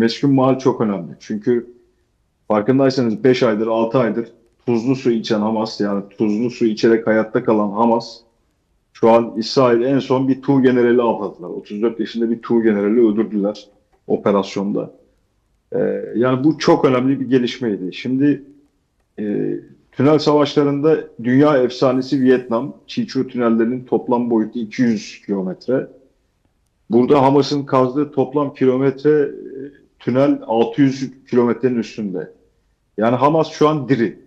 Meskun mal çok önemli. Çünkü farkındaysanız 5 aydır 6 aydır tuzlu su içen Hamas yani tuzlu su içerek hayatta kalan Hamas şu an İsrail en son bir Tu generali avladılar. 34 yaşında bir Tu generali öldürdüler operasyonda. Ee, yani bu çok önemli bir gelişmeydi. Şimdi e, tünel savaşlarında dünya efsanesi Vietnam, Çiçu tünellerinin toplam boyutu 200 kilometre. Burada Hamas'ın kazdığı toplam kilometre tünel 600 kilometrenin üstünde. Yani Hamas şu an diri.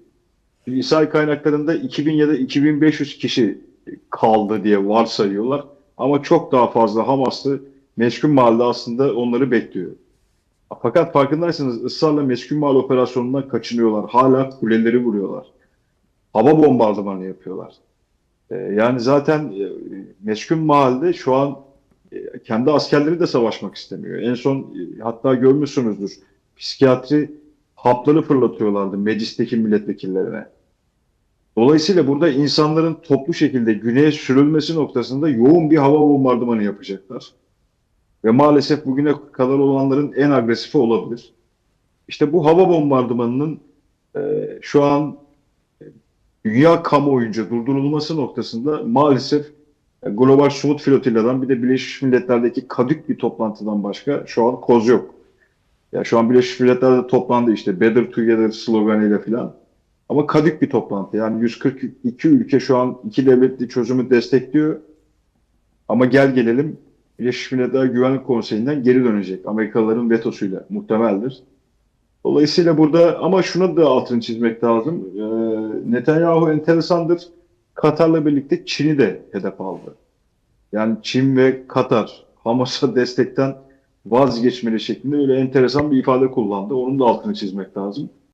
İsrail kaynaklarında 2000 ya da 2500 kişi kaldı diye varsayıyorlar. Ama çok daha fazla Hamaslı meskun mahalle aslında onları bekliyor. Fakat farkındaysanız ısrarla meskun mahalle operasyonundan kaçınıyorlar. Hala kuleleri vuruyorlar. Hava bombardımanı yapıyorlar. Ee, yani zaten e, meskun mahallede şu an kendi askerleri de savaşmak istemiyor. En son e, hatta görmüşsünüzdür. Psikiyatri hapları fırlatıyorlardı meclisteki milletvekillerine. Dolayısıyla burada insanların toplu şekilde güneye sürülmesi noktasında yoğun bir hava bombardımanı yapacaklar. Ve maalesef bugüne kadar olanların en agresifi olabilir. İşte bu hava bombardımanının e, şu an e, dünya kamuoyunca durdurulması noktasında maalesef Global Sumut Flotilla'dan bir de Birleşmiş Milletler'deki kadük bir toplantıdan başka şu an koz yok. Ya şu an Birleşmiş Milletler'de toplandı işte Better Together sloganıyla filan. Ama kadük bir toplantı. Yani 142 ülke şu an iki devletli çözümü destekliyor. Ama gel gelelim Birleşmiş Milletler Güvenlik Konseyi'nden geri dönecek. Amerikalıların vetosuyla muhtemeldir. Dolayısıyla burada ama şunu da altını çizmek lazım. Ee, Netanyahu enteresandır. Katar'la birlikte Çin'i de hedef aldı. Yani Çin ve Katar Hamas'a destekten vazgeçmeli şeklinde öyle enteresan bir ifade kullandı. Onun da altını çizmek lazım.